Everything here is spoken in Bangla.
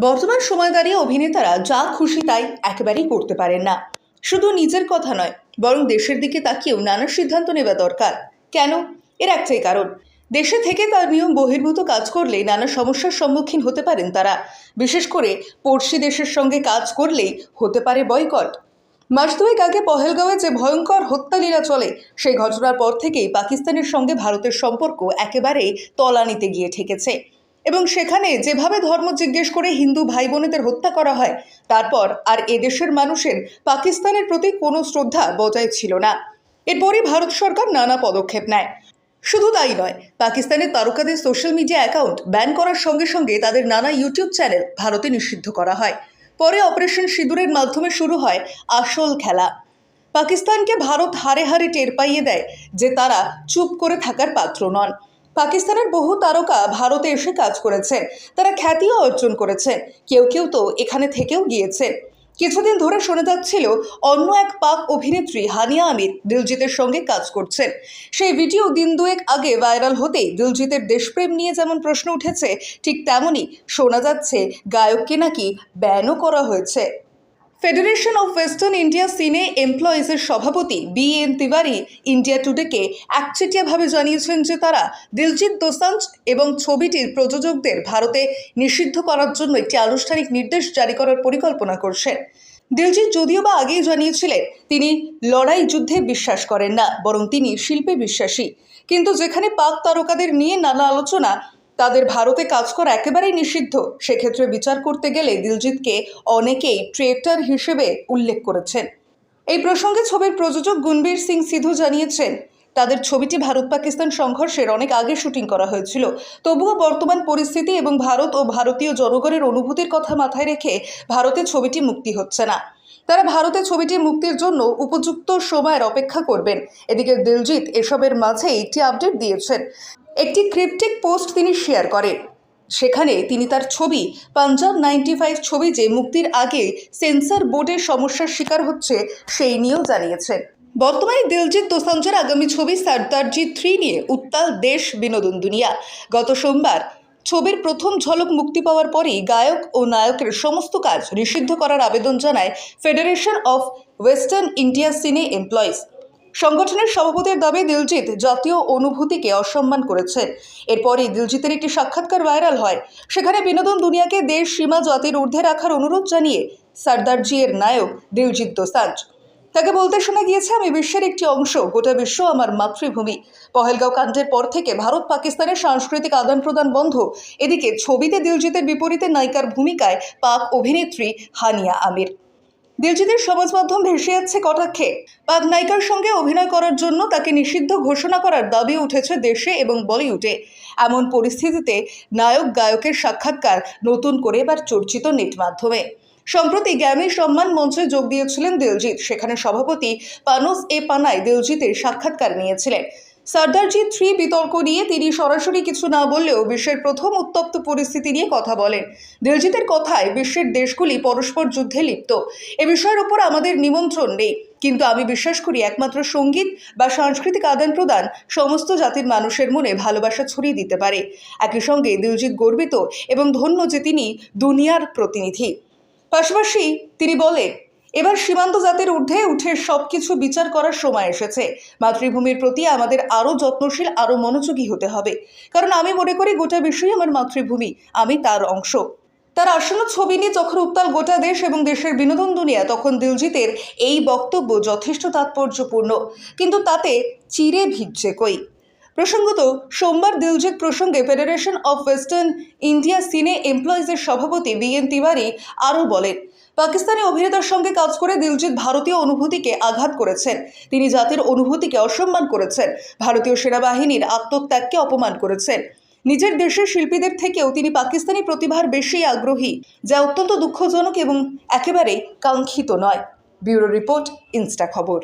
বর্তমান সময় দাঁড়িয়ে অভিনেতারা যা খুশি তাই একেবারেই করতে পারেন না। শুধু নিজের কথা নয়, বরং দেশের দিকে তাকিয়েও নানা সিদ্ধান্ত নেওয়া দরকার। কেন? এর একটাই কারণ, দেশে থেকে তার নিয়ম বহির্ভূত কাজ করলে নানা সমস্যার সম্মুখীন হতে পারেন তারা। বিশেষ করে পড়শি দেশের সঙ্গে কাজ করলেই হতে পারে বয়কট। মাস দুয়েক আগে পহেলগাঁওয়ে যে ভয়ঙ্কর হত্যালীলা চলে, সেই ঘটনার পর থেকেই পাকিস্তানের সঙ্গে ভারতের সম্পর্ক একেবারেই তলানিতে গিয়ে ঠেকেছে। এবং সেখানে যেভাবে ধর্ম জিজ্ঞেস করে হিন্দু ভাই বোনেদের হত্যা করা হয়, তারপর আর এদেশের মানুষের পাকিস্তানের প্রতি কোনো শ্রদ্ধা বজায় ছিল না। এরপরই ভারত সরকার নানা পদক্ষেপ নেয়। শুধু তাই নয়, পাকিস্তানের তারকাদের সোশ্যাল মিডিয়া অ্যাকাউন্ট ব্যান করার সঙ্গে সঙ্গে তাদের নানা ইউটিউব চ্যানেল ভারতে নিষিদ্ধ করা হয়। পরে অপারেশন সিঁদুরের মাধ্যমে শুরু হয় আসল খেলা। পাকিস্তানকে ভারত হারে হারে টের পাইয়ে দেয় যে তারা চুপ করে থাকার পাত্র নন। পাকিস্তানের বহু তারকা ভারতে এসে কাজ করেছেন। তারা খ্যাতিও অর্জন করেছেন। কেউ কেউ তো এখানে থেকেও গিয়েছেন। কিছুদিন ধরে শোনা যাচ্ছিল অন্য এক পাক অভিনেত্রী হানিয়া আমির দিলজিতের সঙ্গে কাজ করছেন। সেই ভিডিও দিন দুয়েক আগে ভাইরাল হতেই দিলজিতের দেশপ্রেম নিয়ে যেমন প্রশ্ন উঠেছে, ঠিক তেমনই শোনা যাচ্ছে, গায়ককে নাকি ব্যানও করা হয়েছে। Federation of western India cine এমপ্লয়িজের সভাপতি বি এন তিওয়ারি ইন্ডিয়া টুডেকে একচেটিয়াভাবে জানিয়েছেন যে তারা দিলজিৎ দোসাঞ্জ এবং ছবিটির প্রযোজকদের ভারতে নিষিদ্ধ করার জন্য একটি আনুষ্ঠানিক নির্দেশ জারি করার পরিকল্পনা করছেন। দিলজিৎ যদিও বা আগেই জানিয়েছিলেন, তিনি লড়াই যুদ্ধে বিশ্বাস করেন না, বরং তিনি শিল্পে বিশ্বাসী। কিন্তু যেখানে পাক তারকাদের নিয়ে নানা আলোচনা তাদের ভারতে কাজ করা একেবারেই নিষিদ্ধ। সেক্ষেত্রে বিচার করতে গেলে দিলজিৎকে অনেকেই ট্রেটার হিসেবে উল্লেখ করেছেন। এই প্রসঙ্গে ছবির প্রযোজক গুনবীর সিং সিধু জানিয়েছেন, তাদের ছবিটি ভারত পাকিস্তান সংঘর্ষের অনেক আগে শুটিং করা হয়েছিল। তবুও বর্তমান পরিস্থিতি এবং ভারত ও ভারতীয় জনগণের অনুভূতির কথা মাথায় রেখে ভারতে ছবিটি মুক্তি হচ্ছে না। তারা ভারতে ছবিটি মুক্তির জন্য উপযুক্ত সময়ের অপেক্ষা করবেন। এদিকে দিলজিৎ এসবের মাঝে একটি আপডেট দিয়েছেন। একটি ক্রিপ্টিক পোস্ট তিনি শেয়ার করেন। সেখানে তিনি তার ছবি পাঞ্জাব নাইনটি ফাইভ ছবি যে মুক্তির আগে সেন্সর বোর্ডের সমস্যার শিকার হচ্ছে, সেই নিয়েও জানিয়েছেন। বর্তমানে দিলজিৎ দোসাঞ্জের আগামী ছবি সর্দারজি থ্রি নিয়ে উত্তাল দেশ বিনোদন দুনিয়া। গত সোমবার ছবির প্রথম ঝলক মুক্তি পাওয়ার পরেই গায়ক ও নায়কের সমস্ত কাজ নিষিদ্ধ করার আবেদন জানায় federation of western India cine employees সংগঠনের সভাপতির দাবি, দিলজিৎ জাতীয় অনুভূতিকে অসম্মান করেছেন এরপরই দিলজিতের একটি সাক্ষাৎকার ভাইরাল হয়। সেখানে বিনোদন দুনিয়াকে দেশ সীমা জাতির ঊর্ধ্বে রাখার অনুরোধ জানিয়ে সর্দারজি এর নায়ক দিলজিৎ দোসাঞ্জ। তাকে বলতে শোনা গিয়েছে, আমি বিশ্বের একটি অংশ, গোটা বিশ্ব আমার মাতৃভূমি। পহেলগাঁও কাণ্ডের পর থেকে ভারত পাকিস্তানের সাংস্কৃতিক আদান প্রদান বন্ধ। এদিকে ছবিতে দিলজিতের বিপরীতে নায়িকার ভূমিকায় পাক অভিনেত্রী হানিয়া আমির। দিলজিতের সমাজ মাধ্যম ভেসে যাচ্ছে কটাক্ষে। নায়িকার সঙ্গে অভিনয় করার জন্য তাকে নিষিদ্ধ ঘোষণা করার দাবি উঠেছে দেশে এবং বলিউডে। এমন পরিস্থিতিতে নায়ক গায়কের সাক্ষাৎকার নতুন করে এবার চর্চিত নেট মাধ্যমে। সম্প্রতি গ্যামি সম্মান মঞ্চে যোগ দিয়েছিলেন দিলজিৎ। সেখানে সভাপতি পানোস এ পানায় দিলজিতের সাক্ষাৎকার নিয়েছিলেন। সর্দারজি থ্রি বিতর্ক নিয়ে তিনি সরাসরি কিছু না বললেও বিশ্বের প্রথম উত্তপ্ত পরিস্থিতি নিয়ে কথা বলেন। দিলজিতের কথায় বিশ্বের দেশগুলি পরস্পর যুদ্ধে লিপ্ত। এ বিষয়ের উপর আমাদের নিমন্ত্রণ নেই। কিন্তু আমি বিশ্বাস করি একমাত্র সংগীত বা সাংস্কৃতিক আদান প্রদান সমস্ত জাতির মানুষের মনে ভালোবাসা ছড়িয়ে দিতে পারে। একই সঙ্গে দিলজিৎ গর্বিত এবং ধন্য যে তিনি দুনিয়ার প্রতিনিধি। পাশাপাশি তিনি বলেন এবার সীমান্ত জাতির ঊর্ধ্বে উঠে সবকিছু বিচার করার সময় এসেছে। মাতৃভূমির প্রতি আমাদের আরও যত্নশীল, আরও মনোযোগী হতে হবে। কারণ আমি মনে করি গোটা বিশ্বই আমার মাতৃভূমি, আমি তার অংশ। তার আসন্ন ছবি নিয়ে যখন উত্তাল গোটা দেশ এবং দেশের বিনোদন দুনিয়া, তখন দিলজিতের এই বক্তব্য যথেষ্ট তাৎপর্যপূর্ণ। কিন্তু তাতে চিরে ভিজছে কই? প্রসঙ্গত, সোমবার দিলজিৎ প্রসঙ্গে federation of western India cine এমপ্লয়িজের সভাপতি বি এন তিওয়ারি আরও বলেন, পাকিস্তানি অভিনেতার সঙ্গে কাজ করে দিলজিৎ ভারতীয় অনুভূতিকে আঘাত করেছেন। তিনি জাতির অনুভূতিকে অসম্মান করেছেন, ভারতীয় সেনাবাহিনীর আত্মত্যাগকে অপমান করেছেন। নিজের দেশের শিল্পীদের থেকেও তিনি পাকিস্তানি প্রতিভার বেশি আগ্রহী, যা অত্যন্ত দুঃখজনক এবং একেবারেই কাঙ্ক্ষিত নয়। ব্যুরো রিপোর্ট, ইনস্টা খবর।